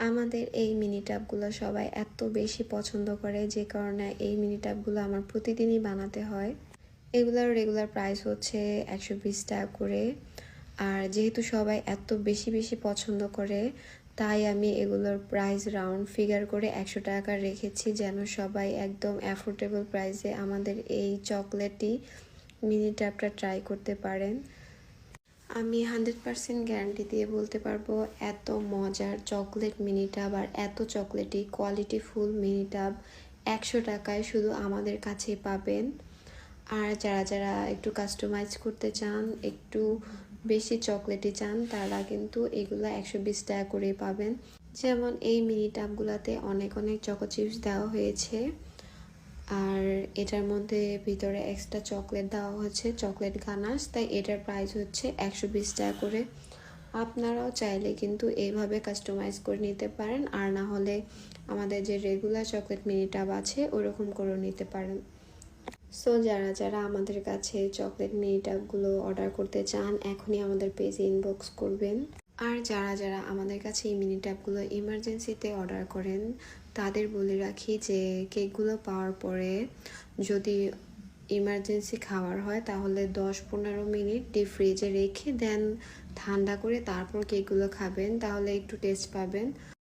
আমাদের এই মিনি টাবগুলো সবাই এত বেশি পছন্দ করে, যে কারণে এই মিনি টাবগুলো আমার প্রতিদিনই বানাতে হয়। এগুলোর রেগুলার প্রাইস হচ্ছে একশো বিশ টাকা করে। আর যেহেতু সবাই এত বেশি বেশি পছন্দ করে, তাই আমি এগুলোর প্রাইস রাউন্ড ফিগার করে একশো টাকা রেখেছি যেন সবাই একদম অ্যাফোর্ডেবল প্রাইসে আমাদের এই চকলেটটি মিনি ট্যাপটা ট্রাই করতে পারেন। আমি হান্ড্রেড পারসেন্ট গ্যারান্টি দিয়ে বলতে পারব, এত মজার চকলেট মিনি টাব আর এত chocolaty quality full mini tub একশো টাকায় শুধু আমাদের কাছেই পাবেন। আর যারা যারা একটু কাস্টমাইজ করতে চান, একটু বেশি চকলেটি চান, তারা কিন্তু এগুলো একশো বিশ টাকা করেই পাবেন। যেমন এই মিনি টাবগুলোতে অনেক অনেক চকো চিপস দেওয়া হয়েছে। আর এটার মধ্যে ভিতরে এক্সট্রা চকলেট দেওয়া হচ্ছে চকলেট গানাশ তাই এটার প্রাইস হচ্ছে একশো বিশ টাকা করে। আপনারাও চাইলে কিন্তু এইভাবে কাস্টমাইজ করে নিতে পারেন, আর না হলে আমাদের যে রেগুলার চকলেট মিনি টাব আছে, ওরকম করে নিতে পারেন। সো যারা যারা আমাদের কাছে চকলেট মিনি টাবগুলো অর্ডার করতে চান, এখনই আমাদের পেজে ইনবক্স করবেন। আর যারা যারা আমাদের কাছে এই মিনি ট্যাপগুলো ইমার্জেন্সিতে অর্ডার করেন, তাদের বলে রাখি যে কেকগুলো পাওয়ার পরে যদি ইমার্জেন্সি খাওয়ার হয়, তাহলে দশ পনেরো মিনিট ডিপ ফ্রিজে রেখে দেন ঠান্ডা করে তারপর কেকগুলো খাবেন, তাহলে একটু টেস্ট পাবেন।